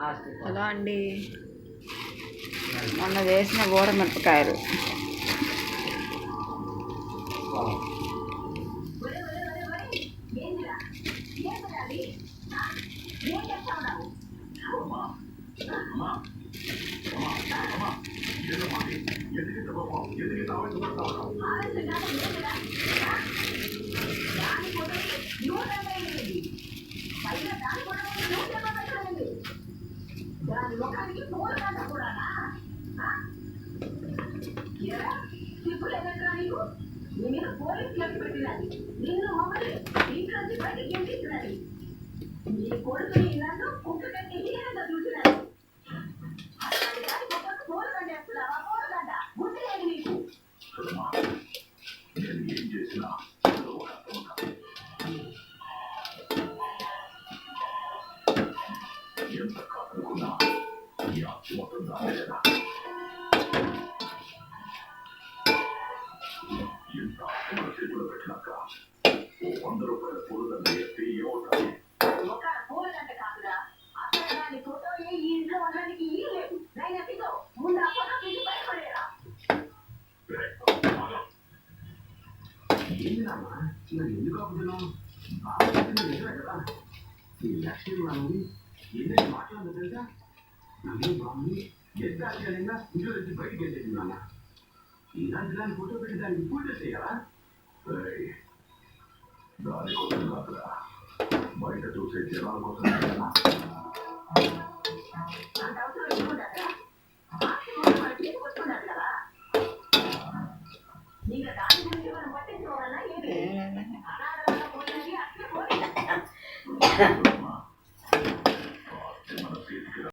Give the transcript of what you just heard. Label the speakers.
Speaker 1: Hello అండి మొన్న చేసిన బోడ మిరపకాయలు
Speaker 2: ఏంటిదమ్మా మరి ఎందుకు ఆపుతున్నావు ఆలోచించింది నిజమే ఈ మాట్లాడదు తెలుసా నన్ను బాగుంది ఎంత ఆశ్చర్యంగా ఇంట్లో నుంచి బయటికి వెళ్ళేది నాన్న ఇలాంటి దాన్ని ఫోటో పెట్టి దాన్ని పూజ చేయాలా? ఏయ్, దాని కోసం కాదురా. బయట చూసే జనాల కోసం